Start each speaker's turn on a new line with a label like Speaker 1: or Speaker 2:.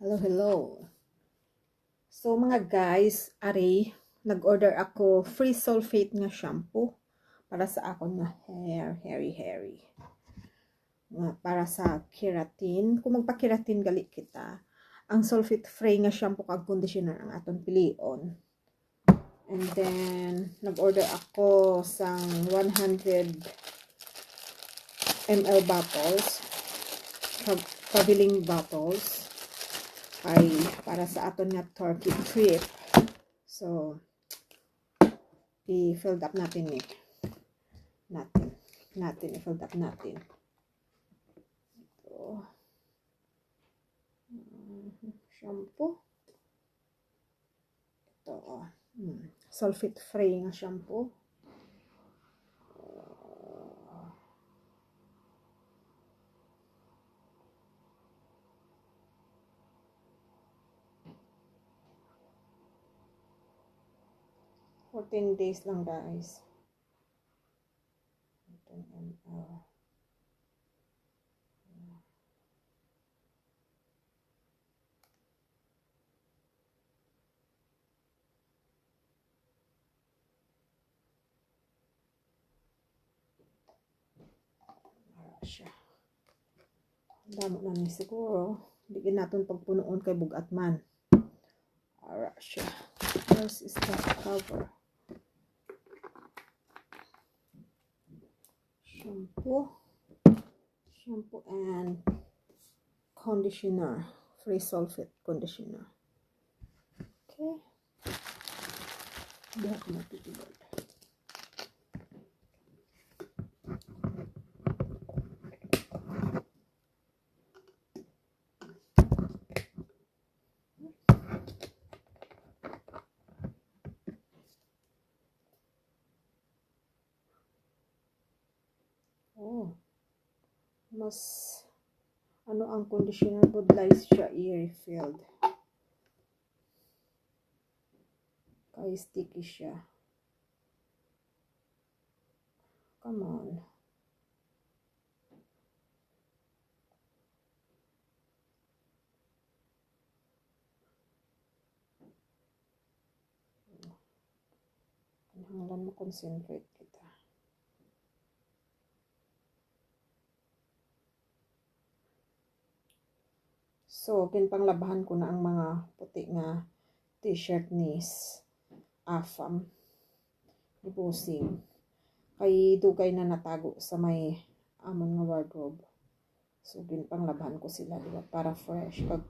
Speaker 1: Hello, hello. So mga guys, ari, nag-order ako free sulfate nga shampoo para sa akon nga hair, hairy, hairy. Para sa keratin. Kung magpa-keratin gali kita, ang sulfate free nga shampoo kag conditioner ang aton pilion. And then, nag-order ako sang 100 ml bottles. Traveling bottles ay para sa aton nga Turkey trip. So, i-filled up natin eh. Natin. Natin, i-filled up natin. Ito. Mhm. Shampoo. Ito, oh. Hmm. Sulfate free nga shampoo. Fourteen days lang guys. 10 ml. Siya. Damo na ni siguro. Hindi natin pagpunoon kay bugat man. Ara siya. First is the cover. Shampoo. Shampoo and conditioner. Free sulfate conditioner. Okay. Hindi ako Oh. Mas ano ang conditioner budlay siya i-refilled. Kay sticky siya. Come on. Hanggang mo-concentrate kita. So, kinpanglabahan ko na ang mga puti nga t-shirt ni Afam. Ibusing. Kay dugay na natago sa may amon nga wardrobe. So, ginpanglabahan ko sila, diba? Para fresh. Pag